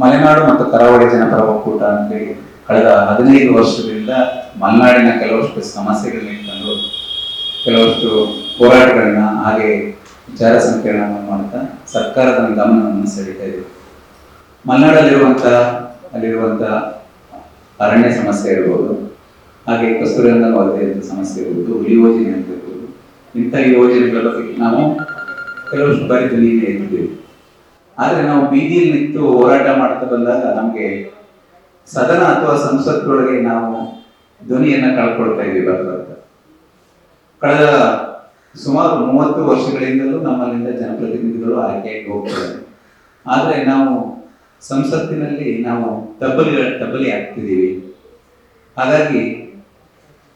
ಮಲೆನಾಡು ಮತ್ತು ಕರಾವಳಿ ಜನಪರ ಒಕ್ಕೂಟ ಅಂತೇಳಿ ಕಳೆದ ಹದಿನೈದು ವರ್ಷದಿಂದ ಮಲೆನಾಡಿನ ಕೆಲವಷ್ಟು ಸಮಸ್ಯೆಗಳನ್ನ ಇಟ್ಕೊಂಡು ಕೆಲವಷ್ಟು ಹೋರಾಟಗಳನ್ನ ಹಾಗೆ ವಿಚಾರ ಸಂಕಿರಣವನ್ನು ಮಾಡ್ತಾ ಸರ್ಕಾರದ ಗಮನವನ್ನು ಸೆಳೀತಾ ಇದೆ ಮಲೆನಾಡಲ್ಲಿರುವಂಥ ಅಲ್ಲಿರುವಂಥ ಅರಣ್ಯ ಸಮಸ್ಯೆ ಇರ್ಬೋದು, ಹಾಗೆ ಕಸ್ತೂರಿಯಿಂದ ವರದಿಯಂಥ ಸಮಸ್ಯೆ ಇರ್ಬೋದು ಹುಲಿ ಯೋಜನೆ ಅಂತ ಇರ್ಬೋದು, ಇಂಥ ಯೋಜನೆಗಳ ಬಗ್ಗೆ ನಾವು ಕೆಲವಷ್ಟು ಬಾರಿ ಧ್ವನಿಯನ್ನು ಎತ್ತಿದ್ದೇವೆ ಆದರೆ ನಾವು ಬೀದಿಯಲ್ಲಿ ನಿಂತು ಹೋರಾಟ ಮಾಡ್ತಾ ಬಂದಾಗ ನಮಗೆ ಸದನ ಅಥವಾ ಸಂಸತ್ತೊಳಗೆ ನಾವು ಧ್ವನಿಯನ್ನ ಕಳ್ಕೊಳ್ತಾ ಇದೀವಿ ಬರ್ತಾ. ಕಳೆದ ಸುಮಾರು ಮೂವತ್ತು ವರ್ಷಗಳಿಂದಲೂ ನಮ್ಮಲ್ಲಿಂದ ಜನಪ್ರತಿನಿಧಿಗಳು ಆಯ್ಕೆಯಾಗಿ ಹೋಗ್ತಾರೆ ಆದರೆ ನಾವು ಸಂಸತ್ತಿನಲ್ಲಿ ನಾವು ತಬ್ಬಲಿ ತಬ್ಬಲಿ ಆಗ್ತಿದ್ದೀವಿ ಹಾಗಾಗಿ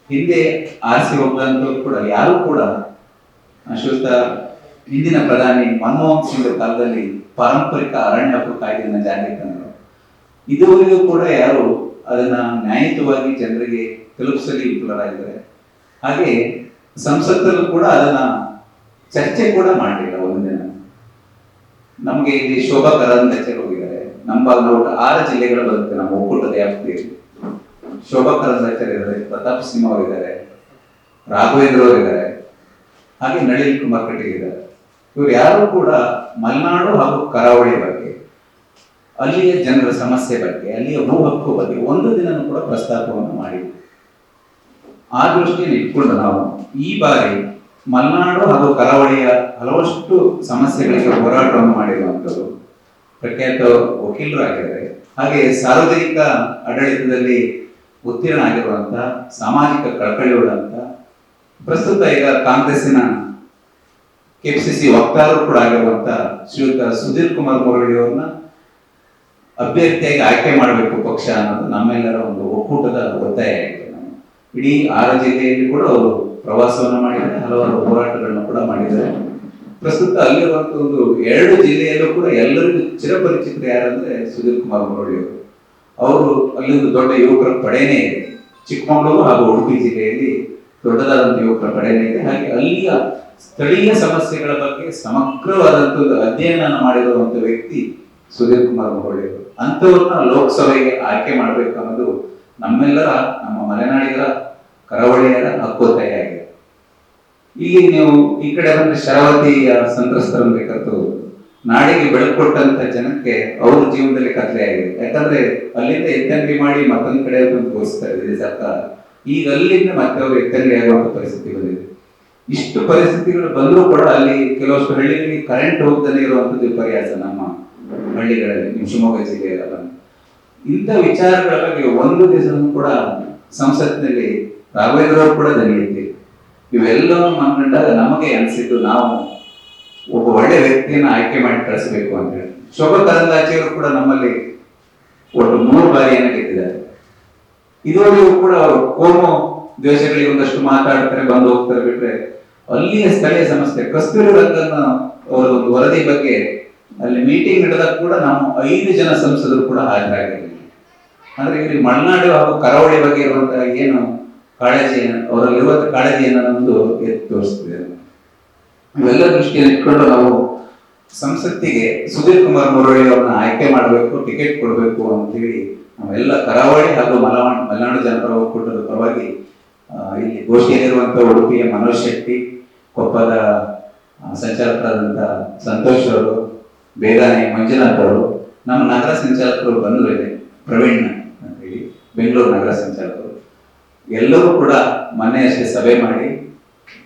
ಹಿಂದೆ ಆರಿಸಿ ಹೋದಂಥವ್ರು ಕೂಡ, ಯಾರು ಕೂಡ ಅಶ್ವಸ್ಥ ಹಿಂದಿನ ಪ್ರಧಾನಿ ಮನಮೋಹನ್ ಸಿಂಗ್ ಕಾಲದಲ್ಲಿ ಪಾರಂಪರಿಕ ಅರಣ್ಯ ಹಕ್ಕು ಕಾಯ್ದೆಯನ್ನ ಜಾರಿಗೆ ತಂದರು ಇದುವರೆಗೂ ಕೂಡ ಯಾರು ಅದನ್ನ ನ್ಯಾಯಯುತವಾಗಿ ಜನರಿಗೆ ತಲುಪಿಸಲಿ ವಿಫಲರಾಗಿದ್ದಾರೆ. ಹಾಗೆ ಸಂಸತ್ತಲ್ಲೂ ಕೂಡ ಅದನ್ನ ಚರ್ಚೆ ಕೂಡ ಮಾಡಲಿಲ್ಲ ಒಂದು ದಿನ ನಮಗೆ ಇಲ್ಲಿ ಶೋಭಾ ಕರಂದ್ಲಾಜೆ ಹೋಗಿದ್ದಾರೆ. ನಮ್ಮ ಒಟ್ಟು ಆರು ಜಿಲ್ಲೆಗಳು ಬರುತ್ತೆ ನಮ್ಮ ಒಕ್ಕೂಟದ ವ್ಯಾಪ್ತಿಯಲ್ಲಿ. ಶೋಭಾ ಕರಂದ್ಲಾಚಾರ್ಯ ಇದ್ದಾರೆ. ಪ್ರತಾಪ್ ಸಿಂಹ ಅವರಿದ್ದಾರೆ. ರಾಘವೇಂದ್ರ ಅವರಿದ್ದಾರೆ. ಹಾಗೆ ನಳಿನ್ ಕುಮಾರ್ ಕಟೀಲ್ ಇದ್ದಾರೆ. ಇವರು ಯಾರು ಕೂಡ ಮಲೆನಾಡು ಹಾಗೂ ಕರಾವಳಿ ಬಗ್ಗೆ, ಅಲ್ಲಿಯ ಜನರ ಸಮಸ್ಯೆ ಬಗ್ಗೆ, ಅಲ್ಲಿಯ ಭೂ ಹಕ್ಕು ಬಗ್ಗೆ ಒಂದು ದಿನನೂ ಕೂಡ ಪ್ರಸ್ತಾಪವನ್ನು ಮಾಡಿ ಆ ದೃಷ್ಟಿಯನ್ನು ಇಟ್ಕೊಂಡು ನಾವು. ಈ ಬಾರಿ ಮಲೆನಾಡು ಹಾಗೂ ಕರಾವಳಿಯ ಹಲವಷ್ಟು ಸಮಸ್ಯೆಗಳಿಗೆ ಹೋರಾಟವನ್ನು ಮಾಡಿರುವಂಥದ್ದು ಪ್ರಖ್ಯಾತ ವಕೀಲರಾಗಿದ್ದಾರೆ ಹಾಗೆ ಸಾರ್ವಜನಿಕ ಆಡಳಿತದಲ್ಲಿ ಉತ್ತೀರ್ಣ ಆಗಿರುವಂತಹ ಸಾಮಾಜಿಕ ಕಳಕಳಿ ಉಳ್ಳಂತ ಪ್ರಸ್ತುತ ಈಗ ಕಾಂಗ್ರೆಸ್ಸಿನ ಕೆಪಿಸಿಸಿ ವಕ್ತಾರರು ಕೂಡ ಆಗಿರುವಂತ ಶ್ರೀಯುತ ಸುಧೀರ್ ಕುಮಾರ್ ಮುರಳಿ ಅವ್ರನ್ನ ಅಭ್ಯರ್ಥಿಯಾಗಿ ಆಯ್ಕೆ ಮಾಡಬೇಕು ಪಕ್ಷ ಅನ್ನೋದು ನಮ್ಮೆಲ್ಲರ ಒಂದು ಒಕ್ಕೂಟದ ಒತ್ತಾಯ ನಾವು ಇಡೀ ಆರ ಜಿಲ್ಲೆಯಲ್ಲಿ ಕೂಡ ಅವರು ಪ್ರವಾಸವನ್ನು ಮಾಡಿದ್ದಾರೆ, ಹಲವಾರು ಹೋರಾಟಗಳನ್ನ ಕೂಡ ಮಾಡಿದ್ದಾರೆ. ಪ್ರಸ್ತುತ ಅಲ್ಲಿರುವಂತ ಒಂದು ಎರಡು ಜಿಲ್ಲೆಯಲ್ಲೂ ಕೂಡ ಎಲ್ಲರಿಗೂ ಚಿರಪರಿಚಿತರು ಯಾರಂದ್ರೆ ಸುಧೀರ್ ಕುಮಾರ್ ಮುರಳಿ ಅವರು. ಅವರು ಅಲ್ಲಿ ಒಂದು ದೊಡ್ಡ ಯುವಕರ ಪಡೆನೇ ಇದೆ. ಚಿಕ್ಕಮಗಳೂರು ಹಾಗೂ ಉಡುಪಿ ಜಿಲ್ಲೆಯಲ್ಲಿ ದೊಡ್ಡದಾದಂಥ ಯುವಕರ ಪಡೆನೇ ಇದೆ. ಹಾಗೆ ಅಲ್ಲಿಯ ಸ್ಥಳೀಯ ಸಮಸ್ಯೆಗಳ ಬಗ್ಗೆ ಸಮಗ್ರವಾದಂತ ಒಂದು ಅಧ್ಯಯನ ಮಾಡಿರುವಂತ ವ್ಯಕ್ತಿ ಸುಧೀರ್ ಕುಮಾರ್ ಮಹೋಳಿಯವರು ಅಂಥವ್ರನ್ನ ಲೋಕಸಭೆಗೆ ಆಯ್ಕೆ ಮಾಡಬೇಕು ಅನ್ನೋದು ನಮ್ಮೆಲ್ಲರ, ನಮ್ಮ ಮಲೆನಾಡಿಗರ ಕರಾವಳಿಯರ ಹಕ್ಕೊತ್ತಾಯ ಈಗ ನೀವು ಈ ಕಡೆ ಬಂದ್ರೆ ಶರಾವತಿಯ ಸಂತ್ರಸ್ತರನ್ನು ಬೇಕಂತೂ ನಾಡಿಗೆ ಬೆಳಕೊಟ್ಟಂತ ಜನಕ್ಕೆ ಅವ್ರ ಜೀವನದಲ್ಲಿ ಕತ್ಲೆ ಆಗಿದೆ. ಯಾಕಂದ್ರೆ ಅಲ್ಲಿಂದ ಎತ್ತಂಗಡಿ ಮಾಡಿ ಮತ್ತೊಂದ್ ಕಡೆ ಬಂದು ತೋರಿಸ್ತಾ ಇದೆ ಸರ್ಕಾರ ಈಗ ಅಲ್ಲಿಂದ ಮತ್ತೆ ಅವ್ರು ಎತ್ತಂಗಡಿ ಆಗುವಂತ ಪರಿಸ್ಥಿತಿ ಬಂದಿದೆ. ಇಷ್ಟು ಪರಿಸ್ಥಿತಿಗಳು ಬಂದರೂ ಕೂಡ ಅಲ್ಲಿ ಕೆಲವಷ್ಟು ಹಳ್ಳಿಗಳಿಗೆ ಕರೆಂಟ್ ಹೋಗ್ತಾನೆ ಇರುವಂಥದ್ದು ವಿಪರ್ಯಾಸ ನಮ್ಮ ಹಳ್ಳಿಗಳಲ್ಲಿ, ನಿಮ್ಮ ಶಿವಮೊಗ್ಗ ಜಿಲ್ಲೆಯಲ್ಲ ಇಂಥ ವಿಚಾರಗಳ ಬಗ್ಗೆ ಒಂದು ದಿವಸನೂ ಕೂಡ ಸಂಸತ್ನಲ್ಲಿ ರಾಘವೇಂದ್ರ ಅವರು ಕೂಡ ದನಿಯುತ್ತೆ ಇವೆಲ್ಲವನ್ನು ಮನ್ಕೊಂಡಾಗ ನಮಗೆ ಅನಿಸಿದ್ದು ನಾವು ಒಬ್ಬ ಒಳ್ಳೆ ವ್ಯಕ್ತಿಯನ್ನು ಆಯ್ಕೆ ಮಾಡಿ ಕಳಿಸಬೇಕು ಅಂತ ಹೇಳಿ. ಶೋಭಾ ಕರಂದಾಜೆಯವರು ಕೂಡ ನಮ್ಮಲ್ಲಿ ಒಟ್ಟು ಮೂರು ಬಾರಿಯನ್ನು ಗೆದ್ದಿದ್ದಾರೆ. ಇದುವರೆಗೂ ಕೂಡ ಅವರು ಕೋಮು ದ್ವೇಷಗಳಿಗೆ ಒಂದಷ್ಟು ಮಾತಾಡ್ತಾರೆ, ಬಂದು ಹೋಗ್ತಾರೆ ಬಿಟ್ರೆ ಅಲ್ಲಿಯ ಸ್ಥಳೀಯ ಸಂಸ್ಥೆ ಕಸ್ತೂರಿ ರಂಗನ ಅವರ ಒಂದು ವರದಿ ಬಗ್ಗೆ ಅಲ್ಲಿ ಮೀಟಿಂಗ್ ನಡೆದಾಗ ಕೂಡ ನಾವು ಐದು ಜನ ಸಂಸದರು ಕೂಡ ಹಾಜರಾಗಿರಲಿಲ್ಲ ಅಂದ್ರೆ ಇಲ್ಲಿ ಮಲೆನಾಡು ಹಾಗೂ ಕರಾವಳಿ ಬಗ್ಗೆ ಇರುವಂತಹ ಏನು ಕಾಳಜಿ ಅವರಲ್ಲಿರುವ ಕಾಳಜಿಯನ್ನು ನಮ್ದು ಎತ್ತಿ ತೋರಿಸ್ತಿದೆ ಇವೆಲ್ಲ ದೃಷ್ಟಿಯಲ್ಲಿ ಇಟ್ಕೊಂಡು ನಾವು ಸಂಸತ್ತಿಗೆ ಸುಧೀರ್ ಕುಮಾರ್ ಮುರಳಿ ಅವ್ರನ್ನ ಆಯ್ಕೆ ಮಾಡಬೇಕು, ಟಿಕೆಟ್ ಕೊಡಬೇಕು ಅಂತೇಳಿ ನಾವೆಲ್ಲ ಕರಾವಳಿ ಹಾಗೂ ಮಲನಾಡು ಮಲೆನಾಡು ಜನಪರ ಒಕ್ಕೂಟದ ಪರವಾಗಿ ಇಲ್ಲಿ ಗೋಷ್ಠಿಯಲ್ಲಿರುವಂತಹ ಉಡುಪಿಯ ಮನೋಜ್ ಶೆಟ್ಟಿ, ಕೊಪ್ಪದ ಸಂಚಾಲಕರಾದಂಥ ಸಂತೋಷ್ ಅವರು ಬೇದಾನೆ ಮಂಜುನಾಥ್ ಅವರು, ನಮ್ಮ ನಗರ ಸಂಚಾಲಕರು ಬಂದರು ಇದೆ, ಪ್ರವೀಣ್ ಅಂತ ಹೇಳಿ, ಬೆಂಗಳೂರು ನಗರ ಸಂಚಾಲಕರು. ಎಲ್ಲರೂ ಕೂಡ ಮೊನ್ನೆ ಅಷ್ಟೇ ಸಭೆ ಮಾಡಿ,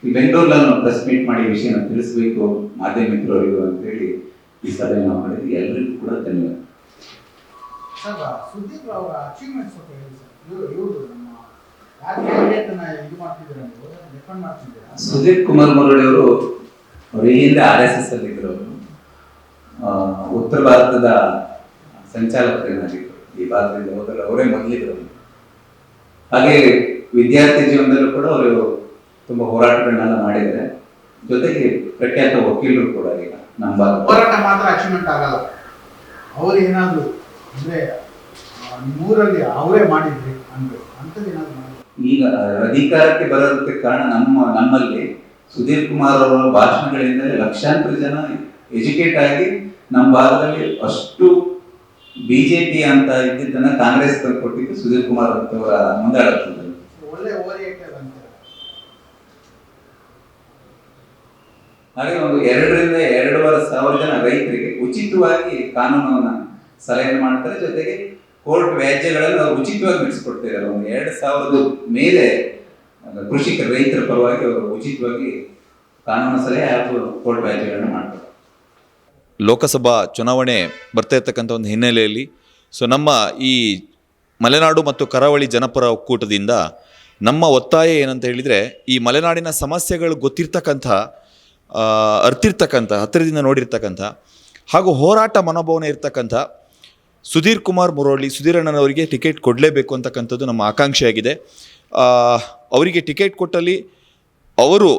ಈ ಬೆಂಗಳೂರಲ್ಲಿ ಪ್ರೆಸ್ ಮೀಟ್ ಮಾಡಿ ವಿಷಯನ ತಿಳಿಸ್ಬೇಕು, ಮಾಧ್ಯಮ ಮಿತ್ರರಿಗೂ ಅಂತ ಹೇಳಿ ಈ ಸಭೆ ನಾವು ಮಾಡಿದ್ವಿ. ಎಲ್ಲರಿಗೂ ಕೂಡ ಧನ್ಯವಾದ. ಸುದೀಪ್ ಅವರ ಅಚೀವ್ಮೆಂಟ್ಸ್ ಹೇಳಿ ಸರ್. ಇವರು ನಮ್ಮ ಸುದೀಪ್ ಕುಮಾರ್ ಮುರಳಿಯವರು ಅವರು ಹಿಂದೆ ಆರ್ ಎಸ್ ಎಸ್ ಅಲ್ಲಿ ಇದ್ರು. ಉತ್ತರ ಭಾರತದ ಸಂಚಾಲಕರೇನಾಗಿದ್ರು ಈ ಭಾರತದಿಂದ ಮೊದಲ ಅವರೇ ಮೊದಲಿದ್ರು ಹಾಗೆ ವಿದ್ಯಾರ್ಥಿ ಜೀವನದಲ್ಲೂ ಕೂಡ ಅವರು ತುಂಬಾ ಹೋರಾಟಗಳನ್ನೆಲ್ಲ ಮಾಡಿದ್ದಾರೆ. ಜೊತೆಗೆ ಪ್ರಖ್ಯಾತ ವಕೀಲರು ಕೂಡ ಈಗ ನಮ್ಮ ಹೋರಾಟ ಮಾತ್ರ ಅಚೀವ್ಮೆಂಟ್ ಆಗಲ್ಲ. ಅವ್ರು ಏನಾದ್ರು ಅಂದ್ರೆ ಆ, ನಿಮ್ಮೂರಲ್ಲಿ ಅವರೇ ಮಾಡಿದ್ರಿ ಅಂದ್ರೆ ಅಂತದ್ದು ಏನಾದ್ರು ಈಗ ಅಧಿಕಾರಕ್ಕೆ ಬರೋದಕ್ಕೆ ಕಾರಣ ನಮ್ಮ ನಮ್ಮಲ್ಲಿ ಸುಧೀರ್ ಕುಮಾರ್ ಅವರ ಭಾಷಣಗಳಿಂದ ಲಕ್ಷಾಂತರ ಜನ ಎಜುಕೇಟ್ ಆಗಿ ನಮ್ಮ ಭಾಗದಲ್ಲಿ ಅಷ್ಟು ಬಿಜೆಪಿ ಅಂತ ಇದ್ದಿದ್ದನ್ನ ಕಾಂಗ್ರೆಸ್ ತಂದುಕೊಟ್ಟಿದ್ದು ಸುಧೀರ್ ಕುಮಾರ್ ಅವರ ಅಂತೀರ. ಹಾಗೆ ಒಂದು ಎರಡರಿಂದ ಎರಡೂವರೆ ಸಾವಿರ ಜನ ರೈತರಿಗೆ ಉಚಿತವಾಗಿ ಕಾನೂನನ್ನ ಸಲಹೆ ಮಾಡ್ತಾರೆ. ಜೊತೆಗೆ ಕೋರ್ಟ್ ವ್ಯಾಜ್ಯಗಳನ್ನು ಅವರು ಉಚಿತವಾಗಿ ನಡೆಸಿಕೊಡ್ತಿದ್ದಾರೆ ಒಂದು ಎರಡು ಸಾವಿರದ ಮೇಲೆ ಕೃಷಿಕ ರೈತರ ಪರವಾಗಿ ಅವರು ಉಚಿತವಾಗಿ ಕಾನೂನು ಸಲಹೆ ಹಾಗೂ ಕೋರ್ಟ್ ವ್ಯಾಜ್ಯಗಳನ್ನು ಮಾಡ್ತಾರೆ. ಲೋಕಸಭಾ ಚುನಾವಣೆ ಬರ್ತಾ ಇರ್ತಕ್ಕಂಥ ಒಂದು ಹಿನ್ನೆಲೆಯಲ್ಲಿ, ಸೊ ನಮ್ಮ ಈ ಮಲೆನಾಡು ಮತ್ತು ಕರಾವಳಿ ಜನಪರ ಒಕ್ಕೂಟದಿಂದ ನಮ್ಮ ಒತ್ತಾಯ ಏನಂತ ಹೇಳಿದರೆ, ಈ ಮಲೆನಾಡಿನ ಸಮಸ್ಯೆಗಳು ಗೊತ್ತಿರ್ತಕ್ಕಂಥ ಅರ್ತಿರ್ತಕ್ಕಂಥ, ಹತ್ತಿರದಿಂದ ನೋಡಿರ್ತಕ್ಕಂಥ ಹಾಗೂ ಹೋರಾಟ ಮನೋಭಾವನೆ ಇರ್ತಕ್ಕಂಥ ಸುಧೀರ್ ಕುಮಾರ್ ಮುರಳಿ ಸುಧೀರಣ್ಣನವರಿಗೆ ಟಿಕೆಟ್ ಕೊಡಲೇಬೇಕು ಅಂತಕ್ಕಂಥದ್ದು ನಮ್ಮ ಆಕಾಂಕ್ಷೆಯಾಗಿದೆ ಅವರಿಗೆ ಟಿಕೆಟ್ ಕೊಟ್ಟಲ್ಲಿ ಅವರು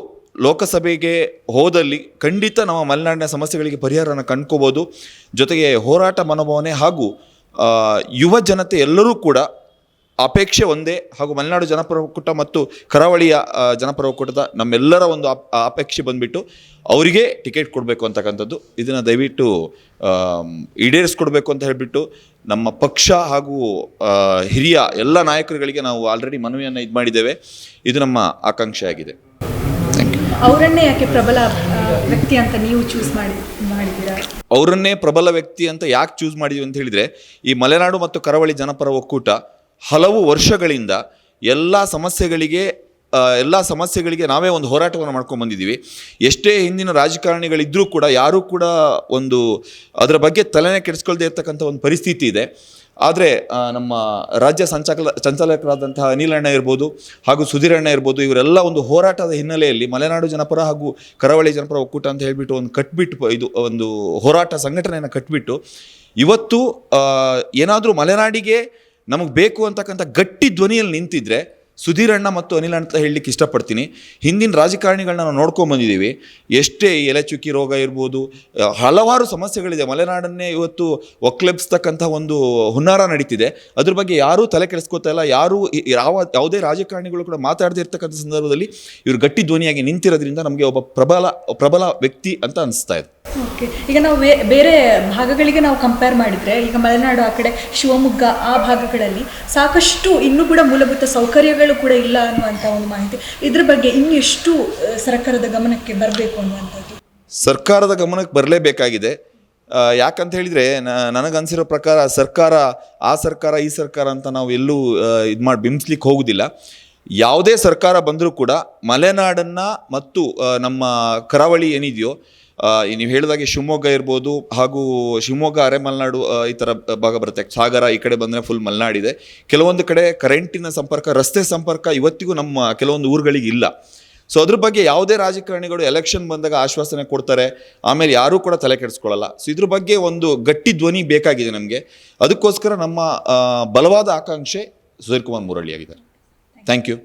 ಲೋಕಸಭೆಗೆ ಹೋದಲ್ಲಿ ಖಂಡಿತ ನಮ್ಮ ಮಲೆನಾಡಿನ ಸಮಸ್ಯೆಗಳಿಗೆ ಪರಿಹಾರನ ಕಂಡ್ಕೋಬೋದು. ಜೊತೆಗೆ ಹೋರಾಟ ಮನೋಭಾವನೆ ಹಾಗೂ ಯುವ ಜನತೆ ಎಲ್ಲರೂ ಕೂಡ ಅಪೇಕ್ಷೆ ಒಂದೇ ಹಾಗೂ ಮಲೆನಾಡು ಜನಪರ ಒಕ್ಕೂಟ ಮತ್ತು ಕರಾವಳಿಯ ಜನಪರ ಒಕ್ಕೂಟದ ನಮ್ಮೆಲ್ಲರ ಒಂದು ಅಪ್- ಅಪೇಕ್ಷೆ ಬಂದ್ಬಿಟ್ಟು ಅವರಿಗೆ ಟಿಕೆಟ್ ಕೊಡಬೇಕು ಅಂತಕ್ಕಂಥದ್ದು. ಇದನ್ನು ದಯವಿಟ್ಟು ಈಡೇರಿಸ್ಕೊಡ್ಬೇಕು ಅಂತ ಹೇಳಿಬಿಟ್ಟು ನಮ್ಮ ಪಕ್ಷ ಹಾಗೂ ಹಿರಿಯ ಎಲ್ಲ ನಾಯಕರುಗಳಿಗೆ ನಾವು ಆಲ್ರೆಡಿ ಮನವಿಯನ್ನು ಇದು ಮಾಡಿದ್ದೇವೆ. ಇದು ನಮ್ಮ ಆಕಾಂಕ್ಷೆ ಆಗಿದೆ. ಅವರನ್ನೇ ಯಾಕೆ ಪ್ರಬಲ ವ್ಯಕ್ತಿ ಅಂತ ನೀವು ಚೂಸ್ ಮಾಡಿ ಮಾಡಿದ್ದೀರಾ? ಅವರನ್ನೇ ಪ್ರಬಲ ವ್ಯಕ್ತಿ ಅಂತ ಯಾಕೆ ಚೂಸ್ ಮಾಡಿದ್ವಿ ಅಂತ ಹೇಳಿದರೆ ಈ ಮಲೆನಾಡು ಮತ್ತು ಕರಾವಳಿ ಜನಪರ ಒಕ್ಕೂಟ ಹಲವು ವರ್ಷಗಳಿಂದ ಎಲ್ಲ ಸಮಸ್ಯೆಗಳಿಗೆ ಎಲ್ಲ ಸಮಸ್ಯೆಗಳಿಗೆ ನಾವೇ ಒಂದು ಹೋರಾಟವನ್ನು ಮಾಡ್ಕೊಂಡು ಬಂದಿದ್ದೀವಿ. ಎಷ್ಟೇ ಹಿಂದಿನ ರಾಜಕಾರಣಿಗಳಿದ್ದರೂ ಕೂಡ, ಯಾರೂ ಕೂಡ ಒಂದು ಅದರ ಬಗ್ಗೆ ತಲೆನೇ ಕೆಡಿಸ್ಕೊಳ್ದೇ ಇರ್ತಕ್ಕಂಥ ಒಂದು ಪರಿಸ್ಥಿತಿ ಇದೆ. ಆದರೆ ನಮ್ಮ ರಾಜ್ಯ ಸಂಚಾಲ, ಸಂಚಾಲಕರಾದಂತಹ ಅನಿಲ್ ಅಣ್ಣ ಇರ್ಬೋದು ಹಾಗೂ ಸುಧೀರಣ್ಣ ಇರ್ಬೋದು, ಇವರೆಲ್ಲ ಒಂದು ಹೋರಾಟದ ಹಿನ್ನೆಲೆಯಲ್ಲಿ ಮಲೆನಾಡು ಜನಪರ ಹಾಗೂ ಕರಾವಳಿ ಜನಪರ ಒಕ್ಕೂಟ ಅಂತ ಹೇಳಿಬಿಟ್ಟು ಒಂದು ಕಟ್ಬಿಟ್ಟು, ಇದು ಒಂದು ಹೋರಾಟ ಸಂಘಟನೆಯನ್ನು ಕಟ್ಬಿಟ್ಟು, ಇವತ್ತು ಏನಾದರೂ ಮಲೆನಾಡಿಗೆ ನಮಗೆ ಬೇಕು ಅಂತಕ್ಕಂಥ ಗಟ್ಟಿ ಧ್ವನಿಯಲ್ಲಿ ನಿಂತಿದ್ರೆ ಸುಧೀರಣ್ಣ ಮತ್ತು ಅನಿಲ್ ಅಂತ ಹೇಳಲಿಕ್ಕೆ ಇಷ್ಟಪಡ್ತೀನಿ. ಹಿಂದಿನ ರಾಜಕಾರಣಿಗಳನ್ನ ನಾವು ನೋಡ್ಕೊಂಡು ಬಂದಿದ್ದೀವಿ. ಎಷ್ಟೇ ಎಲೆಚುಕ್ಕಿ ಎಲೆ ಚುಕ್ಕಿ ರೋಗ ಇರ್ಬೋದು ಹಲವಾರು ಸಮಸ್ಯೆಗಳಿದೆ. ಮಲೆನಾಡನ್ನೇ ಇವತ್ತು ಒಕ್ಲೆಬ್ಸ್ತಕ್ಕಂಥ ಒಂದು ಹುನ್ನಾರ ನಡೀತಿದೆ. ಅದ್ರ ಬಗ್ಗೆ ಯಾರೂ ತಲೆ ಕೆಡಿಸ್ಕೋತಾ ಇಲ್ಲ. ಯಾರೂ ಯಾವ, ಯಾವುದೇ ರಾಜಕಾರಣಿಗಳು ಕೂಡ ಮಾತಾಡದೇ ಇರ್ತಕ್ಕಂಥ ಸಂದರ್ಭದಲ್ಲಿ ಇವರು ಗಟ್ಟಿ ಧ್ವನಿಯಾಗಿ ನಿಂತಿರೋದ್ರಿಂದ ನಮಗೆ ಒಬ್ಬ ಪ್ರಬಲ ಪ್ರಬಲ ವ್ಯಕ್ತಿ ಅಂತ ಅನಿಸ್ತಾ ಇದೆ. ಓಕೆ. ಈಗ ನಾವು ಬೇರೆ ಭಾಗಗಳಿಗೆ ನಾವು ಕಂಪೇರ್ ಮಾಡಿದರೆ, ಈಗ ಮಲೆನಾಡು ಆ ಕಡೆ ಶಿವಮೊಗ್ಗ ಆ ಭಾಗಗಳಲ್ಲಿ ಸಾಕಷ್ಟು ಇನ್ನೂ ಕೂಡ ಮೂಲಭೂತ ಸೌಕರ್ಯಗಳು ಕೂಡ ಇಲ್ಲ ಅನ್ನುವಂಥ ಒಂದು ಮಾಹಿತಿ. ಇದ್ರ ಬಗ್ಗೆ ಇನ್ನೆಷ್ಟು ಸರ್ಕಾರದ ಗಮನಕ್ಕೆ ಬರಬೇಕು ಅನ್ನುವಂಥದ್ದು? ಸರ್ಕಾರದ ಗಮನಕ್ಕೆ ಬರಲೇಬೇಕಾಗಿದೆ. ಯಾಕಂತ ಹೇಳಿದರೆ ನನಗನ್ಸಿರೋ ಪ್ರಕಾರ ಸರ್ಕಾರ, ಆ ಸರ್ಕಾರ, ಈ ಸರ್ಕಾರ ಅಂತ ನಾವು ಎಲ್ಲೂ ಇದು ಮಾಡಿ ಬಿಂಬಿಸ್ಲಿಕ್ಕೆ ಹೋಗುದಿಲ್ಲ. ಯಾವುದೇ ಸರ್ಕಾರ ಬಂದರೂ ಕೂಡ ಮಲೆನಾಡನ್ನು ಮತ್ತು ನಮ್ಮ ಕರಾವಳಿ ಏನಿದೆಯೋ ನೀವು ಹೇಳಿದಾಗೆ ಶಿವಮೊಗ್ಗ ಇರ್ಬೋದು ಹಾಗೂ ಶಿವಮೊಗ್ಗ ಅರೆ ಮಲೆನಾಡು ಈ ಥರ ಭಾಗ ಬರುತ್ತೆ. ಸಾಗರ ಈ ಕಡೆ ಬಂದರೆ ಫುಲ್ ಮಲೆನಾಡಿದೆ ಕೆಲವೊಂದು ಕಡೆ ಕರೆಂಟಿನ ಸಂಪರ್ಕ, ರಸ್ತೆ ಸಂಪರ್ಕ ಇವತ್ತಿಗೂ ನಮ್ಮ ಕೆಲವೊಂದು ಊರುಗಳಿಗೆ ಇಲ್ಲ. ಸೊ ಅದ್ರ ಬಗ್ಗೆ ಯಾವುದೇ ರಾಜಕಾರಣಿಗಳು ಎಲೆಕ್ಷನ್ ಬಂದಾಗ ಆಶ್ವಾಸನೆ ಕೊಡ್ತಾರೆ. ಆಮೇಲೆ ಯಾರೂ ಕೂಡ ತಲೆ ಕೆಡಿಸ್ಕೊಳ್ಳಲ್ಲ. ಸೊ ಇದ್ರ ಬಗ್ಗೆ ಒಂದು ಗಟ್ಟಿ ಧ್ವನಿ ಬೇಕಾಗಿದೆ ನಮಗೆ. ಅದಕ್ಕೋಸ್ಕರ ನಮ್ಮ ಬಲವಾದ ಆಕಾಂಕ್ಷೆ ಸುಧೀರ್ ಕುಮಾರ್ ಮುರಳಿ ಆಗಿದ್ದಾರೆ ಥ್ಯಾಂಕ್ ಯು